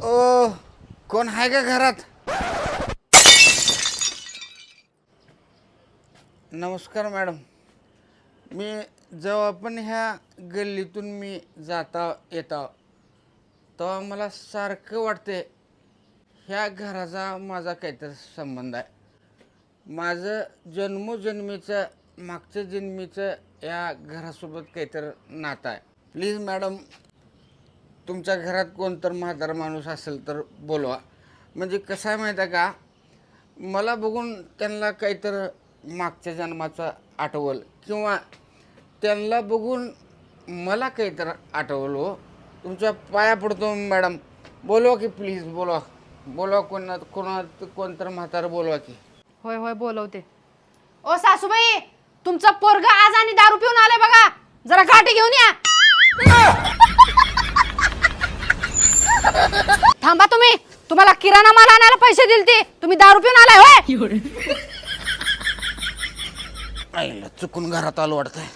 कोण आहे का घरात? नमस्कार मॅडम. मी जेव्हा पण ह्या गल्लीतून मी जाता येता तेव्हा मला सारखं वाटते ह्या घराचा माझा काहीतरी संबंध आहे. माझं जन्मोजन्मीचं मागच्या जन्मीचं या घरासोबत काहीतरी नातं आहे. प्लीज मॅडम तुमच्या घरात कोणतर म्हातारा माणूस असेल तर बोलवा. म्हणजे कसं आहे माहीत आहे का? मला बघून त्यांना काहीतरी मागच्या जन्माचं आठवल किंवा त्यांना बघून मला काहीतरी आठवल हो. तुमच्या पाया पडतो मॅडम. बोलवा की प्लीज बोलवा. बोलवा कोणा कोणा कोणतर म्हातारं बोलवा की. होय होय बोलवते. ओ सासूबाई तुमचा पोरग आज आणि दारू पिऊन आलाय बघा. जरा गाठी घेऊन या. थांबा तुम्ही. तुम्हाला किराणा माल आणायला पैसे दिलते. तुम्ही दारू पिऊन आलाय होय? आईला चुकून घरात आलो वाटतंय.